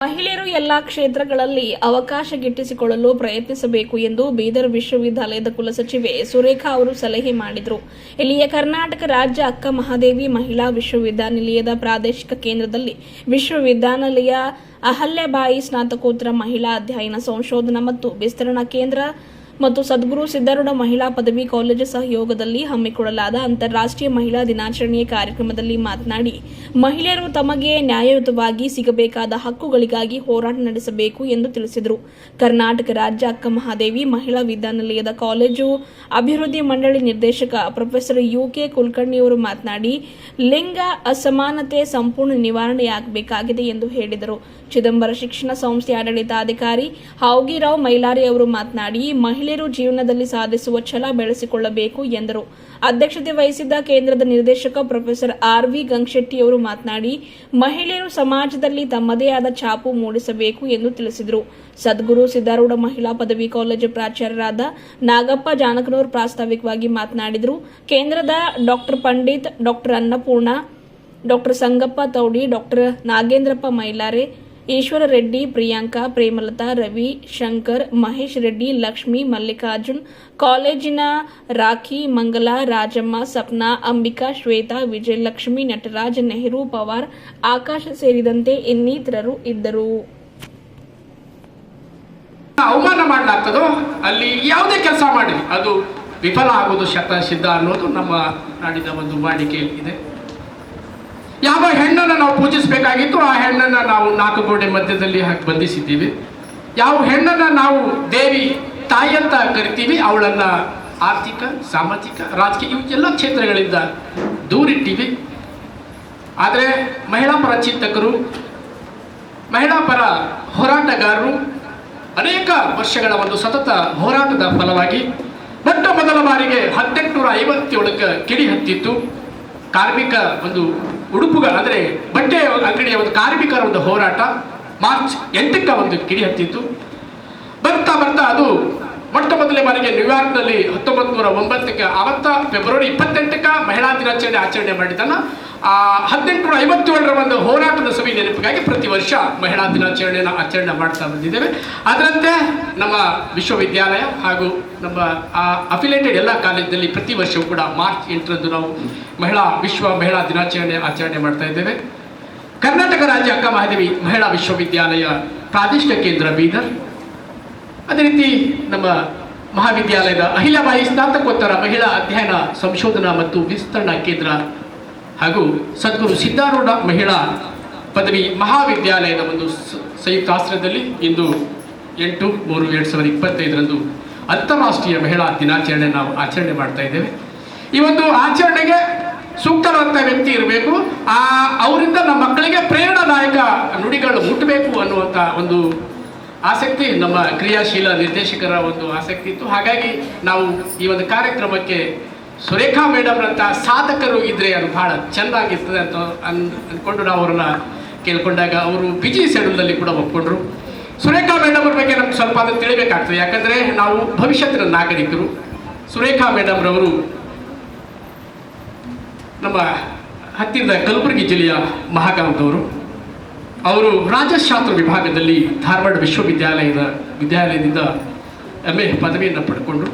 ಮಹಿಳೆಯರು ಎಲ್ಲಾ ಕ್ಷೇತ್ರಗಳಲ್ಲಿ ಅವಕಾಶ ಗಿಟ್ಟಿಸಿಕೊಳ್ಳಲು ಪ್ರಯತ್ನಿಸಬೇಕು ಎಂದು ಬೀದರ್ ವಿಶ್ವವಿದ್ಯಾಲಯದ ಕುಲಸಚಿವೆ ಸುರೇಖಾ ಅವರು ಸಲಹೆ ಮಾಡಿದರು. ಇಲ್ಲಿಯ ಕರ್ನಾಟಕ ರಾಜ್ಯ ಅಕ್ಕ ಮಹಾದೇವಿ ಮಹಿಳಾ ವಿಶ್ವವಿದ್ಯಾನಿಲಯದ ಪ್ರಾದೇಶಿಕ ಕೇಂದ್ರದಲ್ಲಿ ವಿಶ್ವವಿದ್ಯಾನಿಲಯ ಅಹಲ್ಯಬಾಯಿ ಸ್ನಾತಕೋತ್ತರ ಮಹಿಳಾ ಅಧ್ಯಯನ ಸಂಶೋಧನಾ ಮತ್ತು ವಿಸ್ತರಣಾ ಕೇಂದ್ರ ಮತ್ತು ಸದ್ಗುರು ಸಿದ್ದಾರೂಢ ಮಹಿಳಾ ಪದವಿ ಕಾಲೇಜು ಸಹಯೋಗದಲ್ಲಿ ಹಮ್ಮಿಕೊಳ್ಳಲಾದ ಅಂತಾರಾಷ್ಟ್ರೀಯ ಮಹಿಳಾ ದಿನಾಚರಣೆಯ ಕಾರ್ಯಕ್ರಮದಲ್ಲಿ ಮಾತನಾಡಿ, ಮಹಿಳೆಯರು ತಮಗೆ ನ್ಯಾಯಯುತವಾಗಿ ಸಿಗಬೇಕಾದ ಹಕ್ಕುಗಳಿಗಾಗಿ ಹೋರಾಟ ನಡೆಸಬೇಕು ಎಂದು ತಿಳಿಸಿದರು. ಕರ್ನಾಟಕ ರಾಜ್ಯ ಅಕ್ಕ ಮಹಾದೇವಿ ಮಹಿಳಾ ವಿದ್ಯಾನಿಲಯದ ಕಾಲೇಜು ಅಭಿವೃದ್ಧಿ ಮಂಡಳಿ ನಿರ್ದೇಶಕ ಪ್ರೊಫೆಸರ್ ಯು ಕೆ ಕುಲಕರ್ಣಿಯವರು ಮಾತನಾಡಿ, ಲಿಂಗ ಅಸಮಾನತೆ ಸಂಪೂರ್ಣ ನಿವಾರಣೆಯಾಗಬೇಕಾಗಿದೆ ಎಂದು ಹೇಳಿದರು. ಚಿದಂಬರ ಶಿಕ್ಷಣ ಸಂಸ್ಥೆ ಆಡಳಿತಾಧಿಕಾರಿ ಹಾವ್ಗಿರಾವ್ ಮೈಲಾರಿ ಅವರು ಮಾತನಾಡಿ ಮಹಿಳೆಯರು ಜೀವನದಲ್ಲಿ ಸಾಧಿಸುವ ಛಲ ಬೆಳೆಸಿಕೊಳ್ಳಬೇಕು ಎಂದರು. ಅಧ್ಯಕ್ಷತೆ ವಹಿಸಿದ್ದ ಕೇಂದ್ರದ ನಿರ್ದೇಶಕ ಪ್ರೊಫೆಸರ್ ಆರ್ ವಿ ಗಂಗಶೆಟ್ಟಿ ಅವರು ಮಾತನಾಡಿ, ಮಹಿಳೆಯರು ಸಮಾಜದಲ್ಲಿ ತಮ್ಮದೇ ಆದ ಛಾಪು ಮೂಡಿಸಬೇಕು ಎಂದು ತಿಳಿಸಿದರು. ಸದ್ಗುರು ಸಿದ್ದಾರೂಢ ಮಹಿಳಾ ಪದವಿ ಕಾಲೇಜು ಪ್ರಾಚಾರ್ಯರಾದ ನಾಗಪ್ಪ ಜಾನಕನೂರ್ ಪ್ರಾಸ್ತಾವಿಕವಾಗಿ ಮಾತನಾಡಿದರು. ಕೇಂದ್ರದ doctor Pandit doctor Annapurna doctor Sangappa Taudi doctor Nagendrappa Mailare Eshwara Reddy, Priyanka, Premalatha, Ravi, Shankar, Mahesh Reddy, Lakshmi, Mallikarjun, ಕಾಲೇಜಿನ ರಾಖಿ, ಮಂಗಲ, ರಾಜಮ್ಮ, ಸಪ್ನಾ, ಅಂಬಿಕಾ, ಶ್ವೇತಾ, ವಿಜಯಲಕ್ಷ್ಮಿ, ನಟರಾಜ್, ನೆಹರು, ಪವಾರ್, ಆಕಾಶ ಸೇರಿದಂತೆ ಇನ್ನಿತರರು ಇದ್ದರು. ಅವಮಾನ ಮಾಡಲಾಗ್ತದೋ? ಅಲ್ಲಿ ಯಾವುದೇ ಕೆಲಸ ಮಾಡಿ. ಅದು ವಿಫಲ ಆಗುವುದು ಶತ ಸಿದ್ಧ ಅನ್ನೋದು ನಮ್ಮ ನಾಡಿನ ಒಂದು ವಾಡಿಕೆ ಇದೆ. ಯಾವ ಹೆಣ್ಣನ್ನು ನಾವು ಪೂಜಿಸಬೇಕಾಗಿತ್ತು ಆ ಹೆಣ್ಣನ್ನು ನಾವು ನಾಲ್ಕು ಗೋಡೆ ಮಧ್ಯದಲ್ಲಿ ಹಾಕಿ ಬಂಧಿಸಿದ್ದೀವಿ. ಯಾವ ಹೆಣ್ಣನ್ನು ನಾವು ದೇವಿ ತಾಯಿ ಅಂತ ಕರಿತೀವಿ, ಅವಳನ್ನು ಆರ್ಥಿಕ, ಸಾಮಾಜಿಕ, ರಾಜಕೀಯ, ಇವು ಎಲ್ಲ ಕ್ಷೇತ್ರಗಳಿಂದ ದೂರಿಟ್ಟಿವಿ. ಆದರೆ ಮಹಿಳಾ ಪರ ಚಿಂತಕರು, ಮಹಿಳಾ ಪರ ಹೋರಾಟಗಾರರು ಅನೇಕ ವರ್ಷಗಳ ಒಂದು ಸತತ ಹೋರಾಟದ ಫಲವಾಗಿ ಮೊಟ್ಟ ಮೊದಲ ಬಾರಿಗೆ ಹದಿನೆಂಟುನೂರ ಐವತ್ತೇಳಕ್ಕೆ ಕಿಡಿ ಹತ್ತಿತ್ತು. ಕಾರ್ಮಿಕ ಒಂದು ಉಡುಪುಗಳ, ಅಂದರೆ ಬಟ್ಟೆ ಅಂಗಡಿಯ ಒಂದು ಕಾರ್ಮಿಕರ ಒಂದು ಹೋರಾಟ. ಮಾರ್ಚ್ ಎಂಟಕ್ಕೆ ಒಂದು ಕಿಡಿ ಹತ್ತಿತ್ತು. ಬರ್ತಾ ಬರ್ತಾ ಅದು ಮೊಟ್ಟ ಮೊದಲನೇ ಬಾರಿಗೆ ನ್ಯೂಯಾರ್ಕ್ನಲ್ಲಿ ಹತ್ತೊಂಬತ್ತು ನೂರ ಒಂಬತ್ತಕ್ಕೆ ಅವತ್ತ ಫೆಬ್ರವರಿ ಇಪ್ಪತ್ತೆಂಟಕ್ಕೆ ಮಹಿಳಾ ದಿನಾಚರಣೆ ಆಚರಣೆ ಮಾಡಿದ್ದನ್ನು, ಆ, ಹದಿನೆಂಟುನೂರ ಐವತ್ತೇಳರ ಒಂದು ಹೋರಾಟದ ಸಭೆ ನೆನಪಿಗಾಗಿ ಪ್ರತಿ ವರ್ಷ ಮಹಿಳಾ ದಿನಾಚರಣೆಯನ್ನು ಆಚರಣೆ ಮಾಡ್ತಾ ಬಂದಿದ್ದೇವೆ. ಅದರಂತೆ ನಮ್ಮ ವಿಶ್ವವಿದ್ಯಾಲಯ ಹಾಗೂ ನಮ್ಮ, ಆ ಅಫಿಲೇಟೆಡ್ ಎಲ್ಲ ಕಾಲೇಜಿನಲ್ಲಿ ಪ್ರತಿ ವರ್ಷವೂ ಕೂಡ ಮಾರ್ಚ್ ಎಂಟರಂದು ನಾವು ಮಹಿಳಾ ವಿಶ್ವ ಮಹಿಳಾ ದಿನಾಚರಣೆ ಆಚರಣೆ ಮಾಡ್ತಾ ಇದ್ದೇವೆ. ಕರ್ನಾಟಕ ರಾಜ್ಯ ಅಕ್ಕ ಮಹಾದೇವಿ ಮಹಿಳಾ ವಿಶ್ವವಿದ್ಯಾಲಯ ಪ್ರಾದೇಶಿಕ ಕೇಂದ್ರ ಬೀದರ್ ಅದೇ ರೀತಿ ನಮ್ಮ ಮಹಾವಿದ್ಯಾಲಯದ ಅಹಿಲಾಬಾಯಿ ಸ್ನಾತಕೋತ್ತರ ಮಹಿಳಾ ಅಧ್ಯಯನ ಸಂಶೋಧನಾ ಮತ್ತು ವಿಸ್ತರಣಾ ಕೇಂದ್ರ ಹಾಗೂ ಸದ್ಗುರು ಸಿದ್ಧಾರೂಢ ಮಹಿಳಾ ಪದವಿ ಮಹಾವಿದ್ಯಾಲಯದ ಒಂದು ಸಂಯುಕ್ತ ಆಶ್ರಯದಲ್ಲಿ ಇಂದು ಎಂಟು ಮೂರು ಎರಡು ಸಾವಿರದ ಇಪ್ಪತ್ತೈದರಂದು ಅಂತಾರಾಷ್ಟ್ರೀಯ ಮಹಿಳಾ ದಿನಾಚರಣೆ ನಾವು ಆಚರಣೆ ಮಾಡ್ತಾ ಇದ್ದೇವೆ. ಈ ಒಂದು ಆಚರಣೆಗೆ ಸೂಕ್ತವಾದಂಥ ವ್ಯಕ್ತಿ ಇರಬೇಕು. ಆ, ಅವರಿಂದ ನಮ್ಮ ಮಕ್ಕಳಿಗೆ ಪ್ರೇರಣಾದಾಯಕ ನುಡಿಗಳು ಮುಟ್ಟಬೇಕು ಅನ್ನುವಂಥ ಒಂದು ಆಸಕ್ತಿ, ನಮ್ಮ ಕ್ರಿಯಾಶೀಲ ನಿರ್ದೇಶಕರ ಒಂದು ಆಸಕ್ತಿ ಇತ್ತು. ಹಾಗಾಗಿ ನಾವು ಈ ಒಂದು ಕಾರ್ಯಕ್ರಮಕ್ಕೆ ಸುರೇಖಾ ಮೇಡಮ್ರಂಥ ಸಾಧಕರು ಇದ್ರೆ ಅದು ಬಹಳ ಚೆಂದಾಗಿರ್ತದೆ ಅಂತ ಅನ್ ಅಂದ್ಕೊಂಡು ನಾವು ಅವ್ರನ್ನ ಕೇಳ್ಕೊಂಡಾಗ ಅವರು ಬಿಜಿ ಶೆಡ್ಯೂಲ್ನಲ್ಲಿ ಕೂಡ ಒಪ್ಕೊಂಡ್ರು. ಸುರೇಖಾ ಮೇಡಮ್ ಅವ್ರ ಬಗ್ಗೆ ನಮ್ಗೆ ಸ್ವಲ್ಪ ಅದನ್ನು ತಿಳಿಬೇಕಾಗ್ತದೆ. ಯಾಕಂದರೆ ನಾವು ಭವಿಷ್ಯತ್ತಿನ ನಾಗರಿಕರು. ಸುರೇಖಾ ಮೇಡಮ್ರವರು ನಮ್ಮ ಹತ್ತಿರದ ಕಲಬುರಗಿ ಜಿಲ್ಲೆಯ ಮಹಾಗಾಂವದವರು ಅವರು ರಾಜಶಾಸ್ತ್ರ ವಿಭಾಗದಲ್ಲಿ ಧಾರವಾಡ ವಿಶ್ವವಿದ್ಯಾಲಯದ ವಿದ್ಯಾಲಯದಿಂದ ಎಂ ಎ ಪದವಿಯನ್ನು ಪಡ್ಕೊಂಡ್ರು.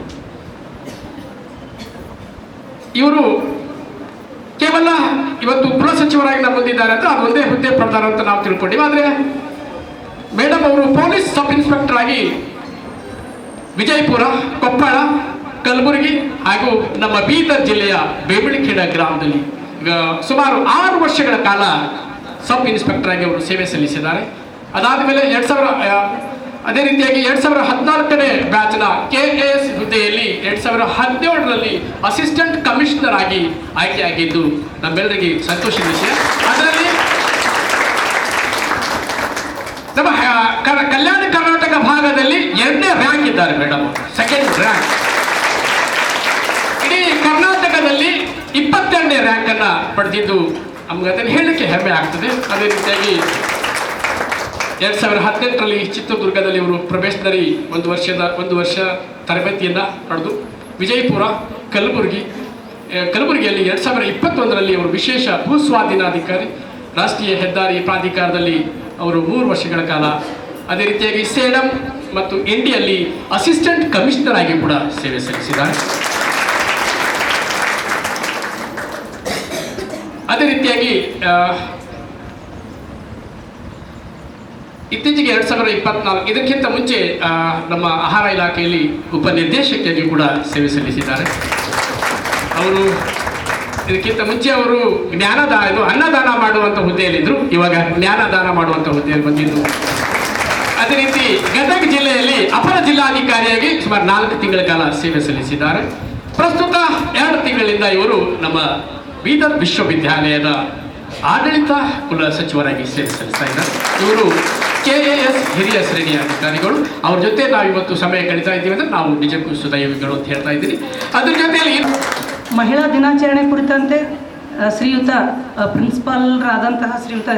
ಇವರು ಕೇವಲ ಇವತ್ತು ಗೃಹ ಸಚಿವರಾಗಿ ನಮ್ಮ ಬಂದಿದ್ದಾರೆ ಅಂತ ಅದು ಒಂದೇ ಹುದ್ದೆ ಪ್ರಧಾನ ಅಂತ ನಾವು ತಿಳ್ಕೊಂಡಿವಿ. ಆದರೆ ಮೇಡಮ್ ಅವರು ಪೊಲೀಸ್ ಸಬ್ ಇನ್ಸ್ಪೆಕ್ಟರ್ ಆಗಿ ವಿಜಯಪುರ, ಕೊಪ್ಪಳ, ಕಲಬುರಗಿ ಹಾಗೂ ನಮ್ಮ ಬೀದರ್ ಜಿಲ್ಲೆಯ ಬೇಬಳಿಖೇಡ ಗ್ರಾಮದಲ್ಲಿ ಸುಮಾರು ಆರು ವರ್ಷಗಳ ಕಾಲ ಸಬ್ ಇನ್ಸ್ಪೆಕ್ಟರ್ ಆಗಿ ಅವರು ಸೇವೆ ಸಲ್ಲಿಸಿದ್ದಾರೆ. ಅದಾದ ಮೇಲೆ ಎರಡು ಸಾವಿರ ಅದೇ ರೀತಿಯಾಗಿ ಎರಡು ಸಾವಿರ ಹದಿನಾಲ್ಕನೇ ಬ್ಯಾಚ್ನ ಕೆ ಎ ಎಸ್ ಹುದ್ದೆಯಲ್ಲಿ ಎರಡು ಸಾವಿರ ಹದಿನೇಳರಲ್ಲಿ ಅಸಿಸ್ಟೆಂಟ್ ಕಮಿಷನರ್ ಆಗಿ ಆಯ್ಕೆಯಾಗಿದ್ದು ನಮ್ಮೆಲ್ಲರಿಗೆ ಸಂತೋಷದ ವಿಷಯ. ಅದರಲ್ಲಿ ನಮ್ಮ ಕಲ್ಯಾಣ ಕರ್ನಾಟಕ ಭಾಗದಲ್ಲಿ ಎರಡನೇ ರ್ಯಾಂಕ್ ಇದ್ದಾರೆ ಮೇಡಮ್ ಸೆಕೆಂಡ್ ರ್ಯಾಂಕ್. ಇಡೀ ಕರ್ನಾಟಕದಲ್ಲಿ ಇಪ್ಪತ್ತೆರಡನೇ ರ್ಯಾಂಕ್ ಅನ್ನ ಪಡೆದಿದ್ದು ನಮ್ಗೆ ಅದನ್ನು ಹೇಳಲಿಕ್ಕೆ ಹೆಮ್ಮೆ ಆಗ್ತದೆ. ಅದೇ ರೀತಿಯಾಗಿ ಎರಡು ಸಾವಿರದ ಹದಿನೆಂಟರಲ್ಲಿ ಚಿತ್ರದುರ್ಗದಲ್ಲಿ ಇವರು ಪ್ರವೇಶದಲ್ಲಿ ಒಂದು ವರ್ಷದ, ಒಂದು ವರ್ಷ ತರಬೇತಿಯನ್ನು ಪಡೆದು ವಿಜಯಪುರ, ಕಲಬುರಗಿ ಕಲಬುರಗಿಯಲ್ಲಿ ಎರಡು ಸಾವಿರದ ಇಪ್ಪತ್ತೊಂದರಲ್ಲಿ ಅವರು ವಿಶೇಷ ಭೂಸ್ವಾಧೀನಾಧಿಕಾರಿ, ರಾಷ್ಟ್ರೀಯ ಹೆದ್ದಾರಿ ಪ್ರಾಧಿಕಾರದಲ್ಲಿ ಅವರು ಮೂರು ವರ್ಷಗಳ ಕಾಲ ಅದೇ ರೀತಿಯಾಗಿ ಸೇಡಂ ಮತ್ತು ಇಂಡಿಯಲ್ಲಿ ಅಸಿಸ್ಟೆಂಟ್ ಕಮಿಷನರ್ ಆಗಿ ಕೂಡ ಸೇವೆ ಸಲ್ಲಿಸಿದ್ದಾರೆ. ಅದೇ ರೀತಿಯಾಗಿ ಇತ್ತೀಚೆಗೆ ಎರಡು ಸಾವಿರದ ಇಪ್ಪತ್ನಾಲ್ಕು ಇದಕ್ಕಿಂತ ಮುಂಚೆ ನಮ್ಮ ಆಹಾರ ಇಲಾಖೆಯಲ್ಲಿ ಉಪನಿರ್ದೇಶಕಿಯಾಗಿ ಕೂಡ ಸೇವೆ ಸಲ್ಲಿಸಿದ್ದಾರೆ. ಅವರು ಇದಕ್ಕಿಂತ ಮುಂಚೆ ಅವರು ಜ್ಞಾನದಾನ ಅನ್ನದಾನ ಮಾಡುವಂಥ ಹುದ್ದೆಯಲ್ಲಿದ್ದರು ಇವಾಗ ಜ್ಞಾನದಾನ ಮಾಡುವಂಥ ಹುದ್ದೆಯಲ್ಲಿ ಬಂದಿದ್ದರು ಅದೇ ರೀತಿ ಗದಗ ಜಿಲ್ಲೆಯಲ್ಲಿ ಅಪರ ಜಿಲ್ಲಾಧಿಕಾರಿಯಾಗಿ ಸುಮಾರು ನಾಲ್ಕು ತಿಂಗಳ ಕಾಲ ಸೇವೆ ಸಲ್ಲಿಸಿದ್ದಾರೆ. ಪ್ರಸ್ತುತ ಎರಡು ತಿಂಗಳಿಂದ ಇವರು ನಮ್ಮ ಬೀದರ್ ವಿಶ್ವವಿದ್ಯಾಲಯದ ಆಡಳಿತ ಕುಲ ಸಚಿವರಾಗಿ ಸೇವೆ ಸಲ್ಲಿಸ್ತಾ ಇದ್ದಾರೆ. ಇವರು ಕೆ ಎ ಎಸ್ ಹಿರಿಯ ಶ್ರೇಣಿಯ ಅಧಿಕಾರಿಗಳು. ಅವ್ರ ಜೊತೆ ನಾವು ಇವತ್ತು ಸಮಯ ಕಳೀತಾ ಇದ್ದೀವಿ ಅಂದ್ರೆ ನಾವು ನಿಜಕ್ಕೂ ಸುದೈವಿಗಳು ಅಂತ ಹೇಳ್ತಾ ಇದ್ದೀವಿ ಅದ್ರ ಜೊತೆಯಲ್ಲಿ ಮಹಿಳಾ ದಿನಾಚರಣೆ ಕುರಿತಂತೆ ಶ್ರೀಯುತ ಪ್ರಿನ್ಸಿಪಾಲ್ರಾದಂತಹ ಶ್ರೀಯುತ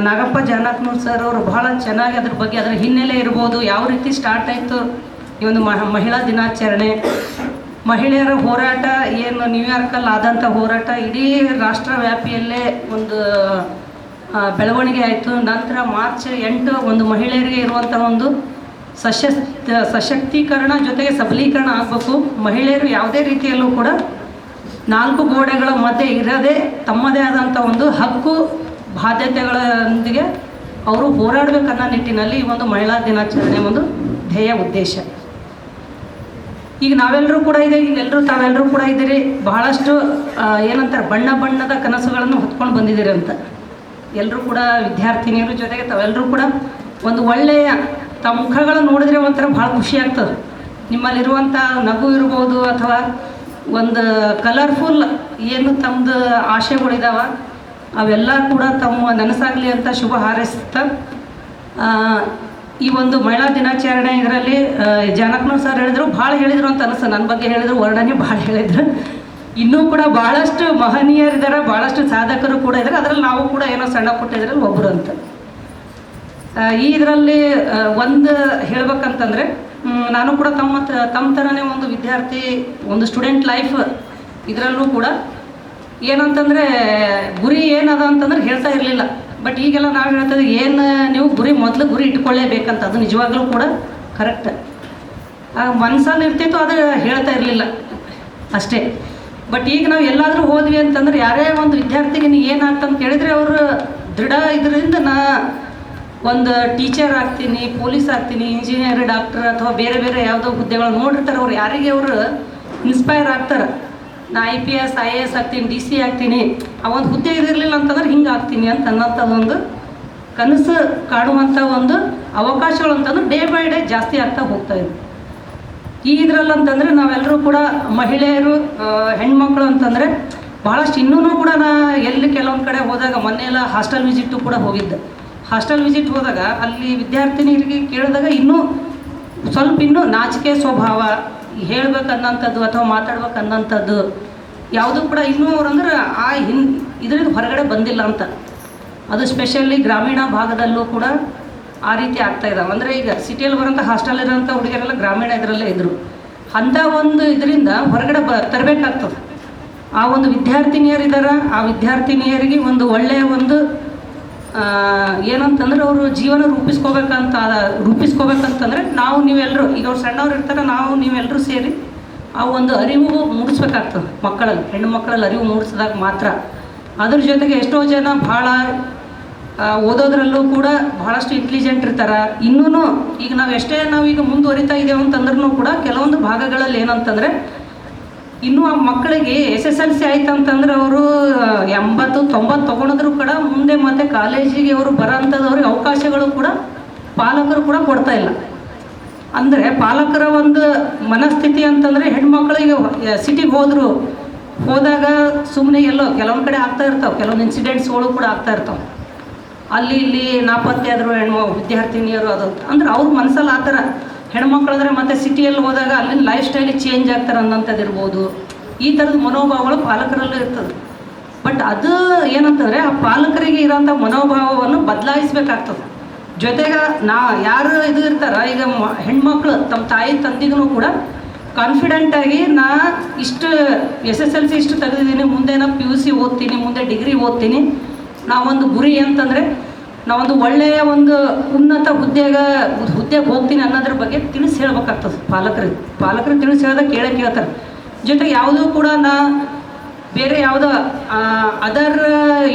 ನಾಗಪ್ಪ ಜಾನಕ್ನೂರ್ ಸರ್ ಅವರು ಬಹಳ ಚೆನ್ನಾಗಿ ಅದ್ರ ಬಗ್ಗೆ, ಅದರ ಹಿನ್ನೆಲೆ ಇರ್ಬೋದು, ಯಾವ ರೀತಿ ಸ್ಟಾರ್ಟ್ ಆಯಿತು ಈ ಒಂದು ಮಹ- ಮಹಿಳಾ ದಿನಾಚರಣೆ ಮಹಿಳೆಯರ ಹೋರಾಟ, ಏನು ನ್ಯೂಯಾರ್ಕಲ್ಲಿ ಆದಂಥ ಹೋರಾಟ, ಇಡೀ ರಾಷ್ಟ್ರ ವ್ಯಾಪಿಯಲ್ಲೇ ಒಂದು ಬೆಳವಣಿಗೆ ಆಯಿತು. ನಂತರ ಮಾರ್ಚ್ ಎಂಟು ಒಂದು ಮಹಿಳೆಯರಿಗೆ ಇರುವಂಥ ಒಂದು ಸಶಕ್ತ ಸಶಕ್ತೀಕರಣ ಜೊತೆಗೆ ಸಬಲೀಕರಣ ಆಗಬೇಕು. ಮಹಿಳೆಯರು ಯಾವುದೇ ರೀತಿಯಲ್ಲೂ ಕೂಡ ನಾಲ್ಕು ಗೋಡೆಗಳ ಮಧ್ಯೆ ಇರದೆ ತಮ್ಮದೇ ಆದಂಥ ಒಂದು ಹಕ್ಕು, ಬಾಧ್ಯತೆಗಳೊಂದಿಗೆ ಅವರು ಹೋರಾಡಬೇಕನ್ನೋ ನಿಟ್ಟಿನಲ್ಲಿ ಈ ಒಂದು ಮಹಿಳಾ ದಿನಾಚರಣೆ ಒಂದು ಧ್ಯೇಯ ಉದ್ದೇಶ. ಈಗ ನಾವೆಲ್ಲರೂ ಕೂಡ ಇದೆ ಇಲ್ಲೆಲ್ಲರೂ ತಾವೆಲ್ಲರೂ ಕೂಡ ಇದ್ದೀರಿ. ಬಹಳಷ್ಟು ಏನಂತಾರೆ, ಬಣ್ಣ ಬಣ್ಣದ ಕನಸುಗಳನ್ನು ಹೊತ್ಕೊಂಡು ಬಂದಿದ್ದೀರಿ ಅಂತ. ಎಲ್ಲರೂ ಕೂಡ ವಿದ್ಯಾರ್ಥಿನಿಯರ ಜೊತೆಗೆ ತಾವೆಲ್ಲರೂ ಕೂಡ ಒಂದು ಒಳ್ಳೆಯ ತಮ್ಮ ಮುಖಗಳನ್ನು ನೋಡಿದ್ರೆ ಒಂಥರ ಭಾಳ ಖುಷಿ ಆಗ್ತದೆ. ನಿಮ್ಮಲ್ಲಿರುವಂಥ ನಗು ಇರ್ಬೋದು ಅಥವಾ ಒಂದು ಕಲರ್ಫುಲ್ ಏನು ತಮ್ಮದು ಆಶೆಗಳಿದಾವ, ಅವೆಲ್ಲ ಕೂಡ ತಮ್ಮ ನನಸಾಗಲಿ ಅಂತ ಶುಭ ಹಾರೈಸ್ತಾ ಈ ಒಂದು ಮಹಿಳಾ ದಿನಾಚರಣೆ ಇದರಲ್ಲಿ ಜಾನಕ್ನೂರ್ ಸರ್ ಹೇಳಿದ್ರು, ಭಾಳ ಹೇಳಿದ್ರು ಅಂತ ಅನಿಸ್ತು. ನನ್ನ ಬಗ್ಗೆ ಹೇಳಿದ್ರು, ವರ್ಣನೆ ಭಾಳ ಹೇಳಿದ್ರು. ಇನ್ನೂ ಕೂಡ ಭಾಳಷ್ಟು ಮಹನೀಯರಿದ್ದಾರೆ ಭಾಳಷ್ಟು ಸಾಧಕರು ಕೂಡ ಇದ್ದಾರೆ ಅದರಲ್ಲಿ ನಾವು ಕೂಡ ಏನೋ ಸಣ್ಣ ಪುಟ್ಟ ಇದರಲ್ಲಿ ಒಬ್ಬರು ಅಂತ. ಈ ಇದರಲ್ಲಿ ಒಂದು ಹೇಳ್ಬೇಕಂತಂದರೆ ನಾನು ಕೂಡ ತಮ್ಮ ತಮ್ಮ ಥರನೇ ಒಂದು ವಿದ್ಯಾರ್ಥಿ, ಒಂದು ಸ್ಟೂಡೆಂಟ್ ಲೈಫ್ ಇದರಲ್ಲೂ ಕೂಡ ಏನಂತಂದರೆ, ಗುರಿ ಏನದ ಅಂತಂದ್ರೆ ಹೇಳ್ತಾ ಇರಲಿಲ್ಲ. ಬಟ್ ಈಗೆಲ್ಲ ನಾವು ಹೇಳ್ತದೆ ಏನು ನೀವು ಗುರಿ ಮೊದಲು ಗುರಿ ಇಟ್ಕೊಳ್ಳೇಬೇಕಂತ, ಅದು ನಿಜವಾಗ್ಲೂ ಕೂಡ ಕರೆಕ್ಟ್ ಆ ಮನಸ್ಸಲ್ಲಿ ಇರ್ತಿತ್ತು, ಅದು ಹೇಳ್ತಾ ಇರಲಿಲ್ಲ ಅಷ್ಟೇ. ಬಟ್ ಈಗ ನಾವು ಎಲ್ಲಾದರೂ ಹೋದ್ವಿ ಅಂತಂದ್ರೆ ಯಾರೇ ಒಂದು ವಿದ್ಯಾರ್ಥಿಗೆ ನೀ ಏನಾಗ್ತಂತ ಕೇಳಿದರೆ ಅವರು ದೃಢ ಇದರಿಂದ ನಾ ಒಂದು ಟೀಚರ್ ಆಗ್ತೀನಿ ಪೊಲೀಸ್ ಆಗ್ತೀನಿ ಇಂಜಿನಿಯರ್ ಡಾಕ್ಟರ್ ಅಥವಾ ಬೇರೆ ಬೇರೆ ಯಾವುದೋ ಹುದ್ದೆಗಳು ನೋಡಿರ್ತಾರೆ, ಅವ್ರು ಯಾರಿಗೆ ಅವರು ಇನ್ಸ್ಪೈರ್ ಆಗ್ತಾರೆ. ನಾ I P S I A S ಆಗ್ತೀನಿ ಡಿ ಸಿ ಆಗ್ತೀನಿ ಆ ಒಂದು ಹುದ್ದೆ ಇದಿರಲಿಲ್ಲ ಅಂತಂದ್ರೆ ಹಿಂಗೆ ಆಗ್ತೀನಿ ಅಂತ ಅನ್ನೋಂಥದ್ದೊಂದು ಕನಸು ಕಾಡುವಂಥ ಒಂದು ಅವಕಾಶಗಳು ಅಂತಂದ್ರೆ ಡೇ ಬೈ ಡೇ ಜಾಸ್ತಿ ಆಗ್ತಾ ಹೋಗ್ತಾ ಇದೆ. ಈ ನಾವೆಲ್ಲರೂ ಕೂಡ ಮಹಿಳೆಯರು ಹೆಣ್ಮಕ್ಳು ಅಂತಂದರೆ ಭಾಳಷ್ಟು ಇನ್ನೂ ಕೂಡ ನಾ ಎಲ್ಲಿ ಕೆಲವೊಂದು ಕಡೆ ಹೋದಾಗ ಮೊನ್ನೆ ಎಲ್ಲ ಹಾಸ್ಟೆಲ್ ವಿಸಿಟ್ಟು ಕೂಡ ಹೋಗಿದ್ದೆ. ಹಾಸ್ಟೆಲ್ ವಿಸಿಟ್ ಹೋದಾಗ ಅಲ್ಲಿ ವಿದ್ಯಾರ್ಥಿನಿಯರಿಗೆ ಕೇಳಿದಾಗ ಇನ್ನೂ ಸ್ವಲ್ಪ ಇನ್ನೂ ನಾಚಿಕೆ ಸ್ವಭಾವ ಹೇಳ್ಬೇಕನ್ನಂಥದ್ದು ಅಥವಾ ಮಾತಾಡ್ಬೇಕನ್ನಂಥದ್ದು, ಯಾವುದೂ ಕೂಡ ಇನ್ನೂ ಅವ್ರಂದ್ರೆ ಆ ಹಿನ್ ಇದರಿಂದ ಹೊರಗಡೆ ಬಂದಿಲ್ಲ ಅಂತ. ಅದು ಸ್ಪೆಷಲಿ ಗ್ರಾಮೀಣ ಭಾಗದಲ್ಲೂ ಕೂಡ ಆ ರೀತಿ ಆಗ್ತಾ ಇದ್ದಾವೆ ಅಂದರೆ ಈಗ ಸಿಟಿಯಲ್ಲಿ ಬರೋಂಥ ಹಾಸ್ಟೆಲ್ ಇರೋಂಥ ಹುಡುಗಿಯರೆಲ್ಲ ಗ್ರಾಮೀಣ ಇದರಲ್ಲೇ ಇದ್ದರು ಅಂಥ ಒಂದು ಇದರಿಂದ ಹೊರಗಡೆ ಬ, ತರಬೇಕಾಗ್ತದೆ. ಆ ಒಂದು ವಿದ್ಯಾರ್ಥಿನಿಯರಿದ್ದಾರೆ ಆ ವಿದ್ಯಾರ್ಥಿನಿಯರಿಗೆ ಒಂದು ಒಳ್ಳೆಯ ಒಂದು ಏನಂತಂದ್ರೆ ಅವರು ಜೀವನ ರೂಪಿಸ್ಕೋಬೇಕಂತ, ರೂಪಿಸ್ಕೋಬೇಕಂತಂದ್ರೆ ನಾವು ನೀವೆಲ್ಲರೂ ಈಗ ಅವ್ರು ಸಣ್ಣವ್ರು ಇರ್ತಾರೆ, ನಾವು ನೀವೆಲ್ಲರೂ ಸೇರಿ ಆ ಒಂದು ಅರಿವು ಮೂಡಿಸ್ಬೇಕಾಗ್ತದೆ ಮಕ್ಕಳಲ್ಲಿ, ಹೆಣ್ಣು ಮಕ್ಕಳಲ್ಲಿ ಅರಿವು ಮೂಡಿಸಿದಾಗ ಮಾತ್ರ. ಅದ್ರ ಜೊತೆಗೆ ಎಷ್ಟೋ ಜನ ಭಾಳ ಓದೋದ್ರಲ್ಲೂ ಕೂಡ ಬಹಳಷ್ಟು ಇಂಟೆಲಿಜೆಂಟ್ ಇರ್ತಾರೆ. ಇನ್ನೂ ಈಗ ನಾವು ಎಷ್ಟೇ ನಾವು ಈಗ ಮುಂದುವರಿತಾ ಇದ್ದೇವೆ ಅಂತಂದ್ರೂ ಕೂಡ ಕೆಲವೊಂದು ಭಾಗಗಳಲ್ಲಿ ಏನಂತಂದರೆ ಇನ್ನೂ ಆ ಮಕ್ಕಳಿಗೆ ಎಸ್ ಎಸ್ ಎಲ್ ಸಿ ಆಯ್ತು ಅಂತಂದ್ರೆ ಅವರು ಎಂಬತ್ತು, ತೊಂಬತ್ತು ತೊಗೊಂಡಿದ್ರು ಕೂಡ ಮುಂದೆ ಮತ್ತೆ ಕಾಲೇಜಿಗೆ ಅವರು ಬರೋಂಥದ್ದು ಅವಕಾಶಗಳು ಕೂಡ ಪಾಲಕರು ಕೂಡ ಕೊಡ್ತಾ ಇಲ್ಲ. ಅಂದರೆ ಪಾಲಕರ ಒಂದು ಮನಸ್ಥಿತಿ ಅಂತಂದರೆ ಹೆಣ್ಮಕ್ಳಿಗೆ ಸಿಟಿಗೆ ಹೋದರು, ಹೋದಾಗ ಸುಮ್ಮನೆ ಎಲ್ಲೋ ಕೆಲವೊಂದು ಕಡೆ ಆಗ್ತಾ ಇರ್ತಾವೆ, ಕೆಲವೊಂದು ಇನ್ಸಿಡೆಂಟ್ಸ್ಗಳು ಕೂಡ ಆಗ್ತಾ ಇರ್ತಾವೆ. ಅಲ್ಲಿ ಇಲ್ಲಿ ನಾಪತ್ತೆ ಆದರು ಹೆಣ್ಮ ವಿದ್ಯಾರ್ಥಿನಿಯರು ಅದು, ಅಂದ್ರೆ ಅವ್ರ ಮನಸ್ಸಲ್ಲಿ ಆ ಥರ ಹೆಣ್ಮಕ್ಳಾದ್ರೆ ಮತ್ತೆ ಸಿಟಿಯಲ್ಲಿ ಹೋದಾಗ ಅಲ್ಲಿನ ಲೈಫ್ ಸ್ಟೈಲ್ ಚೇಂಜ್ ಆಗ್ತಾರೆ ಅನ್ನೋಂಥದ್ದು ಇರ್ಬೋದು ಈ ಥರದ ಮನೋಭಾವಗಳು ಪಾಲಕರಲ್ಲೂ ಇರ್ತದೆ. ಬಟ್ ಅದು ಏನಂತಂದರೆ ಆ ಪಾಲಕರಿಗೆ ಇರೋಂಥ ಮನೋಭಾವವನ್ನು ಬದಲಾಯಿಸ್ಬೇಕಾಗ್ತದೆ. ಜೊತೆಗೆ ನಾ ಯಾರು ಇದು ಇರ್ತಾರ, ಈಗ ಹೆಣ್ಮಕ್ಳು ತಮ್ಮ ತಾಯಿ ತಂದಿಗೂ ಕೂಡ ಕಾನ್ಫಿಡೆಂಟಾಗಿ ನಾ ಇಷ್ಟು ಎಸ್ ಎಸ್ ಎಲ್ ಸಿ ಇಷ್ಟು ತೆಗೆದಿದ್ದೀನಿ, ಮುಂದೆ ನಾ ಪಿ ಯು ಸಿ ಓದ್ತೀನಿ, ಮುಂದೆ ಡಿಗ್ರಿ ಓದ್ತೀನಿ. ನಾವೊಂದು ಗುರಿ ಅಂತಂದರೆ ನಾವೊಂದು ಒಳ್ಳೆಯ ಒಂದು ಉನ್ನತ ಹುದ್ದೆಗ ಹುದ್ದೆಗೆ ಹೋಗ್ತೀನಿ ಅನ್ನೋದ್ರ ಬಗ್ಗೆ ತಿಳಿಸಿ ಹೇಳ್ಬೇಕಾಗ್ತದೆ. ಪಾಲಕರು ಪಾಲಕರು ತಿಳಿಸಿ ಹೇಳ್ದಾಗ ಕೇಳೇ ಕೇಳ್ತಾರೆ. ಜೊತೆಗೆ ಯಾವುದೂ ಕೂಡ ನಾ ಬೇರೆ ಯಾವುದೋ ಅದರ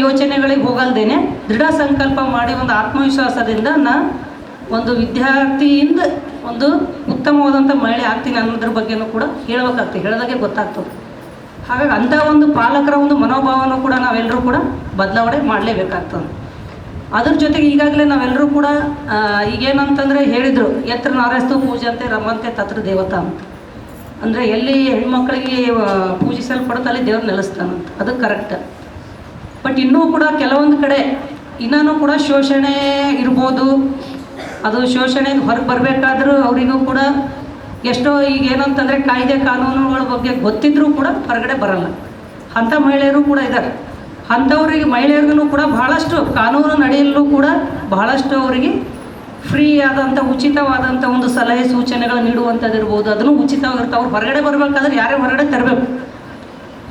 ಯೋಚನೆಗಳಿಗೆ ಹೋಗಲ್ದೇನೆ ದೃಢ ಸಂಕಲ್ಪ ಮಾಡಿ ಒಂದು ಆತ್ಮವಿಶ್ವಾಸದಿಂದ ನಾ ಒಂದು ವಿದ್ಯಾರ್ಥಿಯಿಂದ ಒಂದು ಉತ್ತಮವಾದಂಥ ಮಹಿಳೆ ಆಗ್ತೀನಿ ಅನ್ನೋದ್ರ ಬಗ್ಗೆನೂ ಕೂಡ ಹೇಳ್ಬೇಕಾಗ್ತದೆ. ಹೇಳಿದಾಗೆ ಗೊತ್ತಾಗ್ತದೆ. ಹಾಗಾಗಿ ಅಂಥ ಒಂದು ಪಾಲಕರ ಒಂದು ಮನೋಭಾವನೂ ಕೂಡ ನಾವೆಲ್ಲರೂ ಕೂಡ ಬದಲಾವಣೆ ಮಾಡಲೇಬೇಕಾಗ್ತದೆ. ಅದ್ರ ಜೊತೆಗೆ ಈಗಾಗಲೇ ನಾವೆಲ್ಲರೂ ಕೂಡ ಈಗೇನಂತಂದರೆ ಹೇಳಿದರು, ಎತ್ತರ ನಾರಸ್ತು ಪೂಜಂತೆ ರಮ್ಮಂತೆ ತತ್ರ ದೇವತಾ. ಅಂತ ಅಂದರೆ ಎಲ್ಲಿ ಹೆಣ್ಮಕ್ಳಿಗೆ ಪೂಜಿಸಲ್ಪಡುತ್ತೆ ಅಲ್ಲಿ ದೇವ್ರು ನೆಲೆಸ್ತಾನಂತ ಅದು ಕರೆಕ್ಟ್. ಬಟ್ ಇನ್ನೂ ಕೂಡ ಕೆಲವೊಂದು ಕಡೆ ಇನ್ನೂ ಕೂಡ ಶೋಷಣೆ ಇರ್ಬೋದು. ಅದು ಶೋಷಣೆ ಹೊರಗೆ ಬರಬೇಕಾದ್ರೂ ಅವರಿಗೂ ಕೂಡ ಎಷ್ಟೋ ಈಗ ಏನಂತಂದರೆ ಕಾಯ್ದೆ ಕಾನೂನುಗಳ ಬಗ್ಗೆ ಗೊತ್ತಿದ್ರೂ ಕೂಡ ಹೊರಗಡೆ ಬರಲ್ಲ. ಅಂಥ ಮಹಿಳೆಯರು ಕೂಡ ಇದ್ದಾರೆ. ಅಂಥವ್ರಿಗೆ ಮಹಿಳೆಯರಿಗೂ ಕೂಡ ಬಹಳಷ್ಟು ಕಾನೂನು ನಡೆಯಲು ಕೂಡ ಬಹಳಷ್ಟು ಅವರಿಗೆ ಫ್ರೀ ಆದಂಥ, ಉಚಿತವಾದಂಥ ಒಂದು ಸಲಹೆ, ಸೂಚನೆಗಳು ನೀಡುವಂಥದ್ದು ಇರ್ಬೋದು. ಅದನ್ನು ಉಚಿತವಾಗಿರುತ್ತೆ. ಅವ್ರು ಹೊರಗಡೆ ಬರಬೇಕಾದ್ರೆ ಯಾರೇ ಹೊರಗಡೆ ತರಬೇಕು.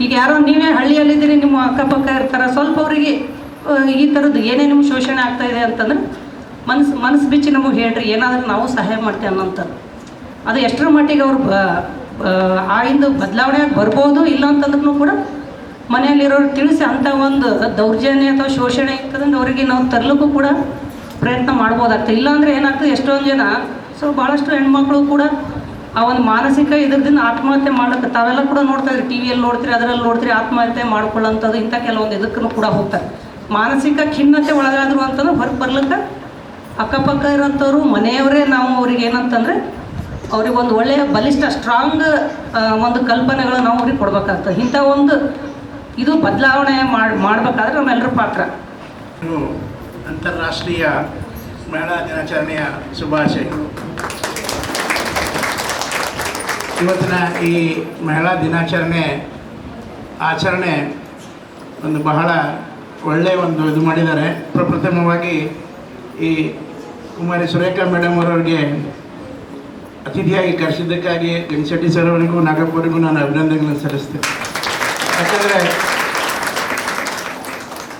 ಈಗ ಯಾರೋ, ನೀವೇ ಹಳ್ಳಿಯಲ್ಲಿದ್ದೀರಿ, ನಿಮ್ಮ ಅಕ್ಕಪಕ್ಕ ಇರ್ತಾರೆ. ಸ್ವಲ್ಪ ಅವರಿಗೆ ಈ ಥರದ್ದು ಏನೇ ನಿಮ್ಗೆ ಶೋಷಣೆ ಇದೆ ಅಂತಂದ್ರೆ ಮನಸ್ಸು ಮನಸ್ಸು ಬಿಚ್ಚಿ ನಮಗೆ ಹೇಳ್ರಿ, ಏನಾದರೂ ನಾವು ಸಹಾಯ ಮಾಡ್ತೇವೆ ಅನ್ನೋಂಥದ್ದು. ಅದು ಎಷ್ಟರ ಮಟ್ಟಿಗೆ ಅವ್ರು ಆ ಇಂದು ಬದಲಾವಣೆ ಬರ್ಬೋದು ಇಲ್ಲ ಅಂತಂದ್ರೂ ಕೂಡ ಮನೆಯಲ್ಲಿರೋರು ತಿಳಿಸಿ ಅಂಥ ಒಂದು ದೌರ್ಜನ್ಯ ಅಥವಾ ಶೋಷಣೆ ಇರ್ತದಂದ್ರೆ ಅವರಿಗೆ ನಾವು ತರಲಿಕ್ಕೂ ಕೂಡ ಪ್ರಯತ್ನ ಮಾಡ್ಬೋದಾಗ್ತದೆ. ಇಲ್ಲಾಂದರೆ ಏನಾಗ್ತದೆ, ಎಷ್ಟೊಂದು ಜನ, ಸೊ ಭಾಳಷ್ಟು ಹೆಣ್ಮಕ್ಳು ಕೂಡ ಆ ಒಂದು ಮಾನಸಿಕ ಇದರಿಂದ ಆತ್ಮಹತ್ಯೆ ಮಾಡಕ್ಕೆ ತಾವೆಲ್ಲ ಕೂಡ ನೋಡ್ತಾ ಇದ್ರಿ, ಟಿ ವಿಯಲ್ಲಿ ನೋಡ್ತೀರಿ, ಅದರಲ್ಲಿ ನೋಡ್ತೀರಿ, ಆತ್ಮಹತ್ಯೆ ಮಾಡ್ಕೊಳ್ಳೋಂಥದ್ದು ಇಂಥ ಕೆಲವೊಂದು ಇದಕ್ಕೂ ಕೂಡ ಹೋಗ್ತಾರೆ. ಮಾನಸಿಕ ಖಿನ್ನತೆ ಒಳಗಾದ್ರು ಅಂತಂದ್ರೆ ಹೊರಗೆ ಬರ್ಲಿಕ್ಕೆ ಅಕ್ಕಪಕ್ಕ ಇರೋಂಥವ್ರು, ಮನೆಯವರೇ ನಾವು ಅವ್ರಿಗೆ ಏನಂತಂದರೆ ಅವ್ರಿಗೆ ಒಂದು ಒಳ್ಳೆಯ ಬಲಿಷ್ಠ ಸ್ಟ್ರಾಂಗ್ ಒಂದು ಕಲ್ಪನೆಗಳು ನಾವು ಅವ್ರಿಗೆ ಕೊಡ್ಬೇಕಾಗ್ತದೆ. ಇಂಥ ಒಂದು ಇದು ಬದಲಾವಣೆ ಮಾಡಿ, ಮಾಡ್ಬೇಕಾದ್ರೆ ನಮ್ಮೆಲ್ಲರ ಪಾತ್ರ. ಅಂತಾರಾಷ್ಟ್ರೀಯ ಮಹಿಳಾ ದಿನಾಚರಣೆಯ ಶುಭಾಶಯಗಳು ಇವತ್ತಿನ ಈ ಮಹಿಳಾ ದಿನಾಚರಣೆ ಆಚರಣೆ ಒಂದು ಬಹಳ ಒಳ್ಳೆಯ ಒಂದು ಇದು ಮಾಡಿದ್ದಾರೆ. ಪ್ರಪ್ರಥಮವಾಗಿ ಈ ಕುಮಾರಿ ಸುರೇಖಾ ಮೇಡಮ್ ಅವರವರಿಗೆ ಅತಿಥಿಯಾಗಿ ಕರೆಸಿದ್ದಕ್ಕಾಗಿ ಗಣಶೆಟ್ಟಿ ಸರ್ ಅವರಿಗೂ ನಾಗಪ್ಪವರಿಗೂ ನಾನು ಅಭಿನಂದನೆಗಳನ್ನು ಸಲ್ಲಿಸ್ತೇನೆ. ಯಾಕಂದರೆ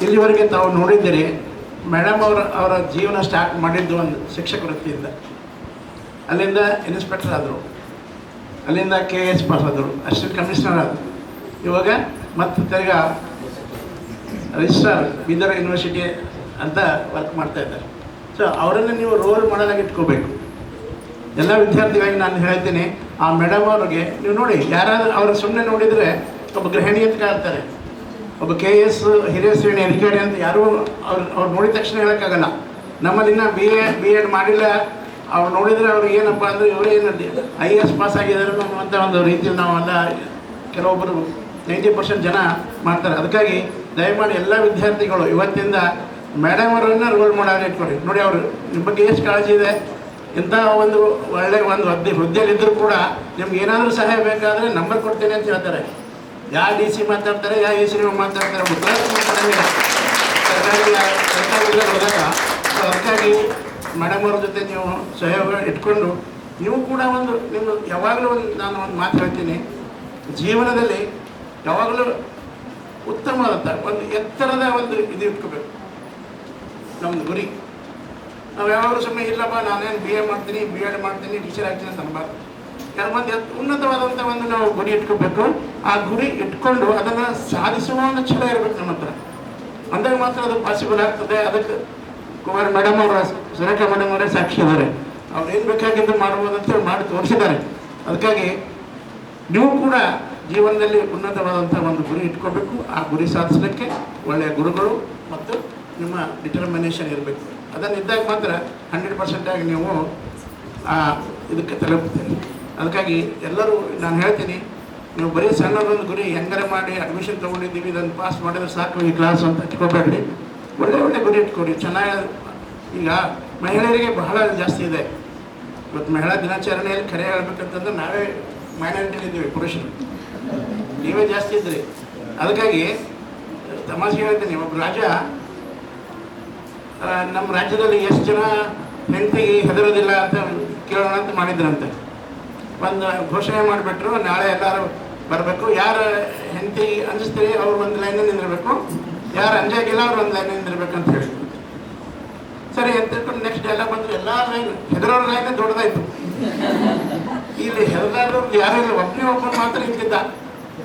ಇಲ್ಲಿವರೆಗೆ ತಾವು ನೋಡಿದ್ದೀರಿ ಮೇಡಮ್ ಅವರ ಅವರ ಜೀವನ ಸ್ಟಾರ್ಟ್ ಮಾಡಿದ್ದು ಒಂದು ಶಿಕ್ಷಕ ವೃತ್ತಿಯಿಂದ ಅಲ್ಲಿಂದ ಇನ್ಸ್ಪೆಕ್ಟರ್ ಆದರು. ಅಲ್ಲಿಂದ ಕೆ ಎಸ್ ಪಾಸ್ ಆದರು ಅಸಿಸ್ಟೆಂಟ್ ಕಮಿಷನರ್ ಆದರು. ಇವಾಗ ಮತ್ತೆ ತಿರ್ಗಾ ರಿಜಿಸ್ಟ್ರಾರ್ ಬೀದರ್ ಯೂನಿವರ್ಸಿಟಿ ಅಂತ ವರ್ಕ್ ಮಾಡ್ತಾ ಇದ್ದಾರೆ. ಸೊ ಅವರನ್ನು ನೀವು ರೋಲ್ ಮಾಡಲಾಗಿ ಇಟ್ಕೋಬೇಕು. ಎಲ್ಲ ವಿದ್ಯಾರ್ಥಿಗಳಿಗೆ ನಾನು ಹೇಳ್ತೀನಿ ಆ ಮೇಡಮ್ ಅವ್ರಿಗೆ ನೀವು ನೋಡಿ, ಯಾರಾದರೂ ಅವರ ಸುಮ್ಮನೆ ನೋಡಿದರೆ ಒಬ್ಬ ಗೃಹಿಣಿ ಅಂತ ಕಾಣ್ತಾರೆ ಒಬ್ಬ ಕೆ ಎಸ್ ಹಿರಿಯ ಶ್ರೇಣಿ ಅಧಿಕಾರಿ ಅಂತ ಯಾರೂ ಅವ್ರು ಅವ್ರು ನೋಡಿದ ತಕ್ಷಣ ಹೇಳೋಕ್ಕಾಗಲ್ಲ. ನಮ್ಮಲ್ಲಿನ ಬಿ ಎ ಬಿ ಎಡ್ ಮಾಡಿಲ್ಲ. ಅವ್ರು ನೋಡಿದರೆ ಅವ್ರು ಏನಪ್ಪ ಅಂದರೆ ಇವರೇ ಏನು ಐ ಎ ಎಸ್ ಪಾಸ್ ಆಗಿದ್ದಾರೆ ಅನ್ನುವಂಥ ಒಂದು ರೀತಿಯಲ್ಲಿ ನಾವೆಲ್ಲ ಕೆಲವೊಬ್ಬರು ನೈಂಟಿ ಪರ್ಸೆಂಟ್ ಜನ ಮಾಡ್ತಾರೆ. ಅದಕ್ಕಾಗಿ ದಯಮಾಡಿ ಎಲ್ಲ ವಿದ್ಯಾರ್ಥಿಗಳು ಇವತ್ತಿಂದ ಮೇಡಮ್ ಅವರನ್ನ ರೋಲ್ ಮಾಡಾರೆ ಇಟ್ಕೊಳ್ಳಿ ನೋಡಿ ಅವರು ನಿಮ್ಮ ಬಗ್ಗೆ ಎಷ್ಟು ಕಾಳಜಿ ಇದೆ? ಇಂಥ ಒಂದು ಒಳ್ಳೆಯ ಒಂದು ಹುದ್ದೆ ಹುದ್ದೆಯಲ್ಲಿದ್ದರೂ ಕೂಡ ನಿಮ್ಗೆ ಏನಾದರೂ ಸಹಾಯ ಬೇಕಾದರೆ ನಂಬರ್ ಕೊಡ್ತೇನೆ ಅಂತ ಹೇಳ್ತಾರೆ. ಯಾವ ಡಿ ಸಿ ಮಾತಾಡ್ತಾರೆ, ಯಾವ ಎ ಸಿ ಮಾತಾಡ್ತಾರೆ ಸರ್ಕಾರಿ ಹೋದಾಗ ಅದಕ್ಕಾಗಿ ಮೇಡಮ್ ಅವ್ರ ಜೊತೆ ನೀವು ಸಹಯೋಗ ಇಟ್ಕೊಂಡು, ನೀವು ಕೂಡ ಒಂದು ನಿಮ್ಮ ಯಾವಾಗಲೂ ಒಂದು ನಾನು ಒಂದು ಮಾತು ಹೇಳ್ತೀನಿ. ಜೀವನದಲ್ಲಿ ಯಾವಾಗಲೂ ಉತ್ತಮವಾದಂಥ ಒಂದು ಎತ್ತರದ ಒಂದು ಇದು ಇಟ್ಕೋಬೇಕು. ನಮ್ಮ ಗುರಿ. ನಾವು ಯಾವಾಗಲೂ ಸುಮ್ಮನೆ ಇಲ್ಲಪ್ಪ, ನಾನೇನು ಬಿ ಎ ಮಾಡ್ತೀನಿ ಬಿ ಎಡ್ ಮಾಡ್ತೀನಿ ಟೀಚರ್ ಆಗ್ತೀನಿ ಅಂತ ಅನ್ಬಾರ್ದು. ಕೆಲವೊಂದು ಎತ್- ಉನ್ನತವಾದಂಥ ಒಂದು ನಾವು ಗುರಿ ಇಟ್ಕೋಬೇಕು. ಆ ಗುರಿ ಇಟ್ಕೊಂಡು ಅದನ್ನು ಸಾಧಿಸುವ ಒಂದು ಛಲ ಇರಬೇಕು ನಮ್ಮ ಹತ್ರ. ಅಂದಾಗ ಮಾತ್ರ ಅದು ಪಾಸಿಬಲ್ ಆಗ್ತದೆ. ಅದಕ್ಕೆ ಕುಮಾರ್ ಮೇಡಮ್ ಅವರ ಸುರೇಖಾ ಮೇಡಮ್ ಅವರೇ ಸಾಕ್ಷಿ ಇದ್ದಾರೆ ಅವ್ರು ಏನು ಬೇಕಾಗಿದ್ದು ಮಾಡ್ಬೋದು ಅಂತ ಮಾಡಿ ತೋರಿಸಿದ್ದಾರೆ. ಅದಕ್ಕಾಗಿ ನೀವು ಕೂಡ ಜೀವನದಲ್ಲಿ ಉನ್ನತವಾದಂಥ ಒಂದು ಗುರಿ ಇಟ್ಕೋಬೇಕು. ಆ ಗುರಿ ಸಾಧಿಸಲಿಕ್ಕೆ ಒಳ್ಳೆಯ ಗುರುಗಳು ಮತ್ತು ನಿಮ್ಮ ಡಿಟರ್ಮಿನೇಷನ್ ಇರಬೇಕು. ಅದನ್ನು ಇದ್ದಾಗ ಮಾತ್ರ ಹಂಡ್ರೆಡ್ ಪರ್ಸೆಂಟಾಗಿ ನೀವು ಆ ಇದಕ್ಕೆ ತಲುಪ್ತೀರಿ. ಅದಕ್ಕಾಗಿ ಎಲ್ಲರೂ ನಾನು ಹೇಳ್ತೀನಿ, ನೀವು ಬರೀ ಸಣ್ಣದೊಂದು ಗುರಿ ಹೆಂಗಾರೆ ಮಾಡಿ ಅಡ್ಮಿಷನ್ ತೊಗೊಂಡಿದ್ದೀವಿ, ಇದನ್ನು ಪಾಸ್ ಮಾಡಿದ್ರೆ ಸಾಕು ಈ ಕ್ಲಾಸ್ ಅಂತ ಇಟ್ಕೋಬೇಡ್ರಿ ಒಳ್ಳೆ ಒಳ್ಳೆ ಗುರಿ ಇಟ್ಕೊಡಿ, ಚೆನ್ನಾಗಿ, ಈಗ ಮಹಿಳೆಯರಿಗೆ ಬಹಳ ಜಾಸ್ತಿ ಇದೆ. ಇವತ್ತು ಮಹಿಳಾ ದಿನಾಚರಣೆಯಲ್ಲಿ ಕರೆ ಹೇಳ್ಬೇಕಂತಂದ್ರೆ ನಾವೇ ಮೈನಾರಿಟಿಲಿ ಇದ್ದೀವಿ, ಪುರುಷರು. ನೀವೇ ಜಾಸ್ತಿ ಇದ್ರಿ ಅದಕ್ಕಾಗಿ ತಮಾಷೆ ಹೇಳ್ತೀನಿ, ಒಬ್ಬ ರಾಜ ನಮ್ಮ ರಾಜ್ಯದಲ್ಲಿ ಎಷ್ಟು ಜನ ಹೆಂಡತಿಗೆ ಹೆದರೋದಿಲ್ಲ ಅಂತ ಕೇಳೋಣ ಅಂತ ಮಾಡಿದ್ರಂತೆ. ಒಂದು ಘೋಷಣೆ ಮಾಡಿಬಿಟ್ರು, ನಾಳೆ ಎಲ್ಲರೂ ಬರಬೇಕು. ಯಾರು ಹೆಂಡತಿ ಅಂಜಿಸ್ತೀರಿ ಅವ್ರು ಒಂದು ಲೈನಲ್ಲಿ ನಿಂದಿರಬೇಕು. ಯಾರು ಅಂಜಾಗಿಲ್ಲ, ಅವ್ರು ಒಂದು ಲೈನಲ್ಲಿ ನಿಂದಿರಬೇಕು ಅಂತ ಹೇಳಿ ಸರಿ ಅಂತ ನೆಕ್ಸ್ಟ್ ಎಲ್ಲ ಬಂದ್ರು ಎಲ್ಲ ಲೈನ್ ಹೆದರೋರ ಲೈನ್ ದೊಡ್ಡದಾಯ್ತು. ಇಲ್ಲಿ ಹೆದರಾದ್ರು ಯಾರು ಇಲ್ಲ. ಒಬ್ಬನೇ ಒಬ್ಬರು ಮಾತ್ರ ನಿಂತಿದ್ದ.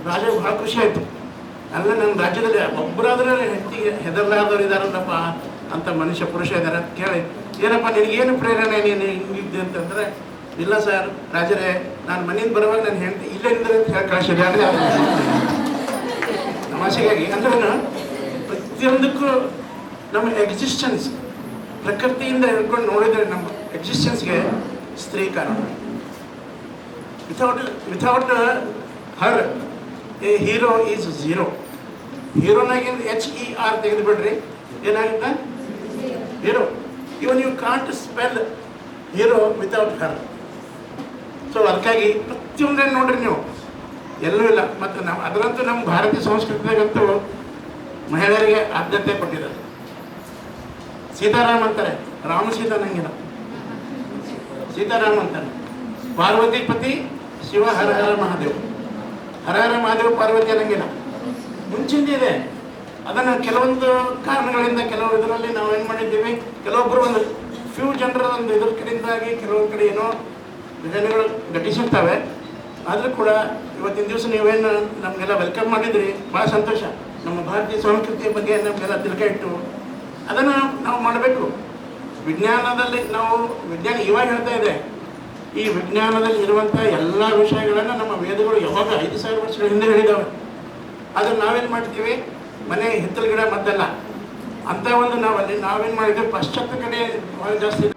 ರಾಜ ಬಹಳ ಖುಷಿ ಆಯ್ತು. ಅಲ್ಲ ನಮ್ಮ ರಾಜ್ಯದಲ್ಲಿ ಒಬ್ಬರಾದ್ರೂ ಹೆಂಡತಿ ಹೆದರ್ಲಾದವ್ರು ಇದಾರಲ್ಲಪ್ಪ ಅಂತ ಮನುಷ್ಯ ಪುರುಷ ಇದ್ದಾರೆ ಅಂತ ಕೇಳಿ. ಏನಪ್ಪ, ನಿನಗೇನು ಪ್ರೇರಣೆ ನೀನು ಹಿಂಗಿದ್ದೆ ಅಂತಂದ್ರೆ ಇಲ್ಲ ಸರ್, ರಾಜರೇ, ನಾನು ಮನೆಯಿಂದ ಬರುವಾಗ ನಾನು ಹೆಂಡತಿ ಇಲ್ಲೇ ನಿಂದ್ರೆ ಅಂತ ಹೇಳಿ ಕಳಿಸಿದೆ ಅಂದರೆ ತಮಾಷೆಗಾಗಿ, ಅಂದ್ರೆ ಪ್ರತಿಯೊಂದಕ್ಕೂ ನಮ್ಮ ಎಕ್ಸಿಸ್ಟೆನ್ಸ್ ಪ್ರಕೃತಿಯಿಂದ ಹಿಡ್ಕೊಂಡು ನೋಡಿದರೆ ನಮ್ಮ ಎಕ್ಸಿಸ್ಟೆನ್ಸ್ಗೆ ಸ್ತ್ರೀ ಕಾರಣ. Without without her a hero is zero ಹೀರೋನಾಗಿಂದ H E R ತೆಗೆದುಬಿಡ್ರಿ. ಏನಾಗುತ್ತೆ? Hero even you can't spell hero without her so ಅದಕ್ಕಾಗಿ ಪ್ರತಿಯೊಂದನ್ನು ನೋಡ್ರಿ ನೀವು. ಎಲ್ಲೂ ಇಲ್ಲ. ಮತ್ತು ನಮ್ಮ ಅದರಂತೂ ನಮ್ಮ ಭಾರತೀಯ ಸಂಸ್ಕೃತಿಯಾಗಂತೂ ಮಹಿಳೆಯರಿಗೆ ಆದ್ಯತೆ ಕೊಟ್ಟಿದ್ದಾರೆ. ಸೀತಾರಾಮ್ ಅಂತಾರೆ. ರಾಮ ಸೀತಾ ನಂಗಿಲ್ಲ. ಸೀತಾರಾಮ್ ಅಂತಾನೆ ಪಾರ್ವತಿ ಪತಿ ಶಿವ ಹರಹರ ಹರ ಮಹಾದೇವ್. ಹರ ಹರ ಮಹಾದೇವ ಪಾರ್ವತಿ ಅನ್ನಂಗಿಲ್ಲ ಮುಂಚಿಂದ ಇದೆ. ಅದನ್ನು ಕೆಲವೊಂದು ಕಾರಣಗಳಿಂದ ಕೆಲವು ಇದರಲ್ಲಿ ನಾವು ಏನು ಮಾಡಿದ್ದೀವಿ? ಕೆಲವೊಬ್ಬರು ಒಂದು ಫ್ಯೂ ಜನರ ಒಂದು ಇದ್ರ ಕಡೆಯಿಂದಾಗಿ ಕೆಲವೊಂದು ಕಡೆ ಏನೋ ಘಟನೆಗಳು ಘಟಿಸಿರ್ತವೆ ಆದರೂ ಕೂಡ ಇವತ್ತಿನ ದಿವಸ ನೀವೇನು ನಮಗೆಲ್ಲ ವೆಲ್ಕಮ್ ಮಾಡಿದ್ರಿ ಭಾಳ ಸಂತೋಷ. ನಮ್ಮ ಭಾರತೀಯ ಸಂಸ್ಕೃತಿಯ ಬಗ್ಗೆ ನಮಗೆಲ್ಲ ತಿಳ್ಕ ಇಟ್ಟು ಅದನ್ನು ನಾವು ಮಾಡಬೇಕು. ವಿಜ್ಞಾನದಲ್ಲಿ ನಾವು, ವಿಜ್ಞಾನ ಇವಾಗ ಹೇಳ್ತಾ ಇದೆ, ಈ ವಿಜ್ಞಾನದಲ್ಲಿ ಇರುವಂಥ ಎಲ್ಲ ವಿಷಯಗಳನ್ನು ನಮ್ಮ ವೇದಗಳು ಯಾವಾಗ ಐದು ಸಾವಿರ ವರ್ಷಗಳ ಹಿಂದೆ ಹೇಳಿದ್ದಾವೆ ಅದನ್ನು ನಾವೇನು ಮಾಡ್ತೀವಿ? ಮನೆ ಹಿತ್ತಲ ಗಿಡ ಮದ್ದಲ್ಲ. ಅಂತ ಒಂದು ನಾವಲ್ಲಿ ನಾವೇನು ಮಾಡಿದ್ವಿ? ಪಶ್ಚಾತ್ತ ಕಡೆ ಜಾಸ್ತಿ